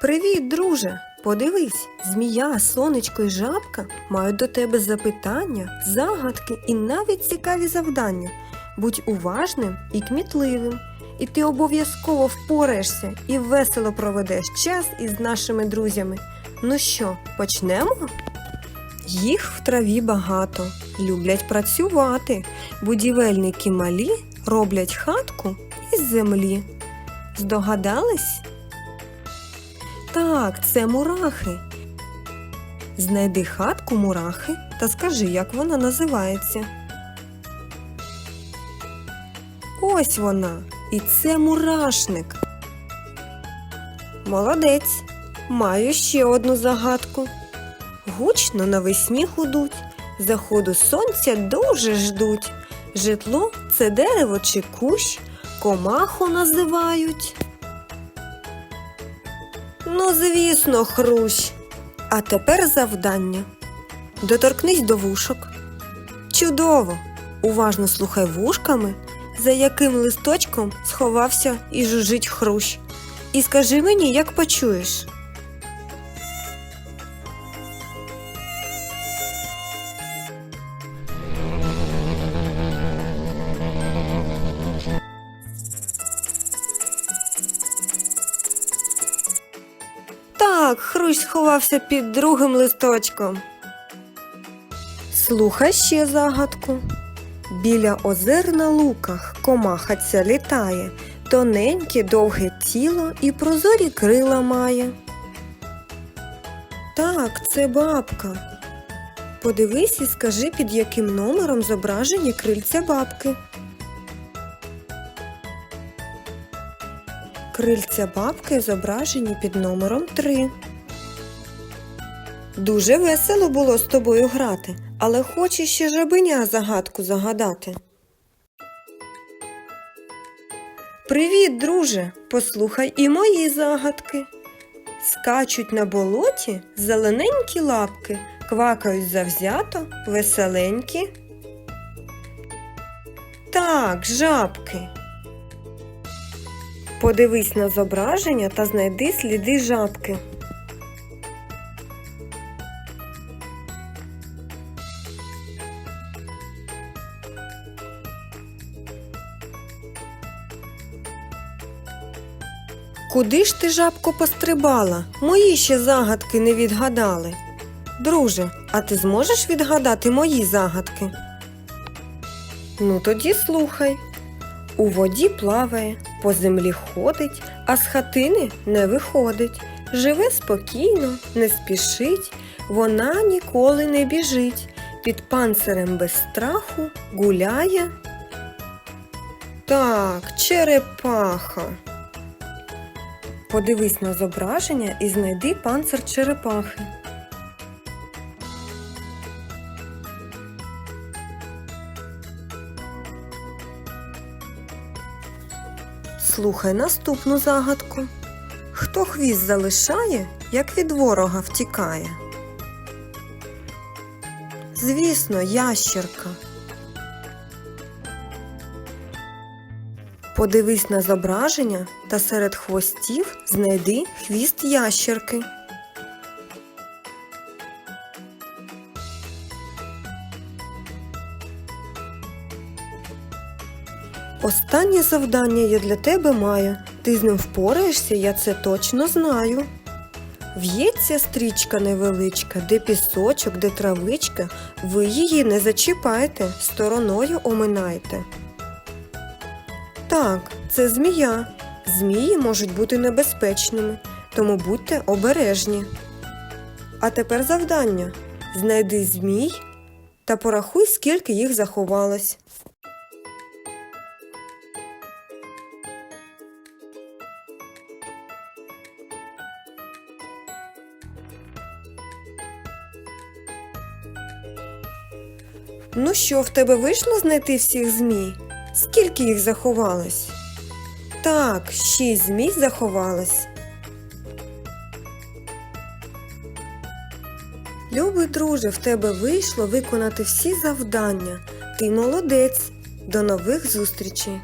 Привіт, друже! Подивись, змія, сонечко і жабка мають до тебе запитання, загадки і навіть цікаві завдання. Будь уважним і кмітливим, і ти обов'язково впораєшся і весело проведеш час із нашими друзями. Ну що, почнемо? Їх в траві багато, люблять працювати. Будівельники малі роблять хатку із землі. Здогадались? Так, це мурахи. Знайди хатку мурахи та скажи, як вона називається. Ось вона. І це мурашник. Молодець. Маю ще одну загадку. Гучно навесні худуть, заходу сонця дуже ждуть. Житло це дерево чи кущ, комаху називають. Ну, звісно, хрущ. А тепер завдання. Доторкнись до вушок. Чудово! Уважно слухай вушками, за яким листочком сховався і жужить хрущ. І скажи мені, як почуєш. Так, хрущ сховався під другим листочком. Слухай ще загадку. Біля озер на луках комаха ця літає, тоненьке довге тіло і прозорі крила має. Так, це бабка. Подивись і скажи, під яким номером зображені крильця бабки. Крильця бабки зображені під номером 3. Дуже весело було з тобою грати, але хоче ще жабеня загадку загадати. Привіт, друже! Послухай і мої загадки. Скачуть на болоті зелененькі лапки, квакають завзято, веселенькі. Так, жабки. Подивись на зображення та знайди сліди жабки. Куди ж ти, жабко, пострибала? Мої ще загадки не відгадали. Друже, а ти зможеш відгадати мої загадки? Ну тоді слухай. У воді плаває, по землі ходить, а з хатини не виходить. Живе спокійно, не спішить, вона ніколи не біжить. Під панцирем без страху гуляє. Так, черепаха. Подивись на зображення і знайди панцир черепахи. Слухай наступну загадку. Хто хвіст залишає, як від ворога втікає? Звісно, ящерка. Подивись на зображення та серед хвостів знайди хвіст ящерки. Останнє завдання я для тебе маю. Ти з ним впораєшся, я це точно знаю. В'ється стрічка невеличка, де пісочок, де травичка, ви її не зачіпайте, стороною оминайте. Так, це змія. Змії можуть бути небезпечними, тому будьте обережні. А тепер завдання. Знайди змій та порахуй, скільки їх заховалось. Ну що, в тебе вийшло знайти всіх змій? Скільки їх заховалось? Так, шість змій заховалось. Любий друже, в тебе вийшло виконати всі завдання. Ти молодець. До нових зустрічей!